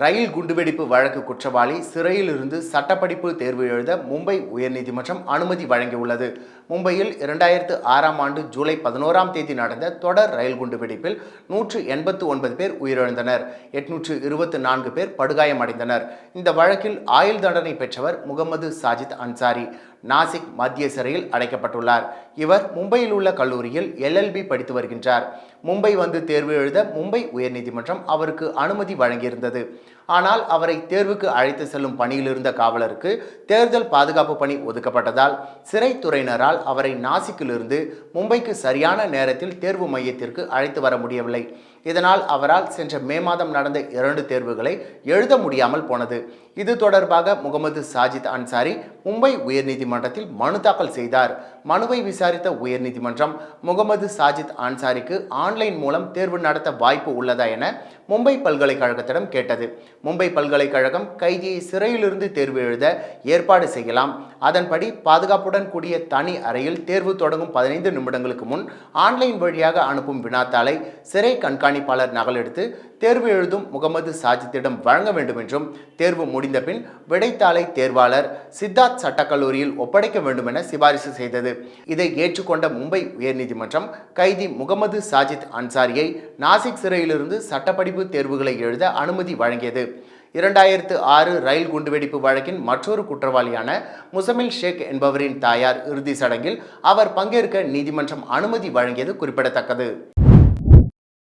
ரயில் குண்டுவெடிப்பு வழக்கு குற்றவாளி சிறையிலிருந்து சட்டப்படிப்பு தேர்வு எழுத மும்பை உயர்நீதிமன்றம் அனுமதி வழங்கியுள்ளது. மும்பையில் இரண்டாயிரத்து ஆறாம் ஆண்டு ஜூலை பதினோராம் தேதி நடந்த தொடர் ரயில் குண்டுவெடிப்பில் நூற்று எண்பத்து ஒன்பது பேர் உயிரிழந்தனர். எட்நூற்று இருபத்து நான்கு பேர் படுகாயமடைந்தனர். இந்த வழக்கில் ஆயுள் தண்டனை பெற்றவர் முகமது சாஜித் அன்சாரி. நாசிக் மத்திய சிறையில் அடைக்கப்பட்டுள்ளார். இவர் மும்பையில் உள்ள கல்லூரியில் எல்எல்பி படித்து வருகின்றார். மும்பை வந்து தேர்வு எழுத மும்பை உயர்நீதிமன்றம் அவருக்கு அனுமதி வழங்கியிருந்தது. ஆனால் அவரை தேர்வுக்கு அழைத்து செல்லும் பணியில் இருந்த காவலருக்கு தேர்தல் பாதுகாப்பு பணி ஒதுக்கப்பட்டதால் சிறைத்துறையினரால் அவரை நாசிக்கிலிருந்து மும்பைக்கு சரியான நேரத்தில் தேர்வு மையத்திற்கு அழைத்து வர முடியவில்லை. இதனால் அவரால் சென்ற மே மாதம் நடந்த இரண்டு தேர்வுகளை எழுத முடியாமல் போனது. இது தொடர்பாக முகமது சாஜித் அன்சாரி மும்பை உயர்நீதிமன்றத்தில் மனு தாக்கல் செய்தார். மனுவை விசாரித்த உயர்நீதிமன்றம் முகமது சாஜித் அன்சாரிக்கு ஆன்லைன் மூலம் தேர்வு நடத்த வாய்ப்பு உள்ளதா என மும்பை பல்கலைக்கழகத்திடம் கேட்டது. மும்பை பல்கலைக்கழகம் கைதியை சிறையிலிருந்து தேர்வு எழுத ஏற்பாடு செய்யலாம். அதன்படி பாதுகாப்புடன் கூடிய தனி அறையில் தேர்வு தொடங்கும் பதினைந்து நிமிடங்களுக்கு முன் ஆன்லைன் வழியாக அனுப்பும் வினாத்தாளை சிறை கண்காணிப்பாளர் நகலெடுத்து தேர்வு எழுதும் முகமது சாஜித்திடம் வழங்க வேண்டும் என்றும் தேர்வு முடிந்த பின் விடைத்தாளை தேர்வாளர் சித்தார்த் சட்டக்கல்லூரியில் ஒப்படைக்க வேண்டும் என சிபாரிசு செய்தது. இதை ஏற்றுக்கொண்ட மும்பை உயர்நீதிமன்றம் கைதி முகமது சாஜித் அன்சாரியை நாசிக் சிறையிலிருந்து சட்டப்படிப்பு தேர்வுகளை எழுத அனுமதி வழங்கியது. இரண்டாயிரத்து ஆறு ரயில் குண்டுவெடிப்பு வழக்கின் மற்றொரு குற்றவாளியான முசமில் ஷேக் என்பவரின் தாயார் இறுதி சடங்கில் அவர் பங்கேற்க நீதிமன்றம் அனுமதி வழங்கியது குறிப்பிடத்தக்கது.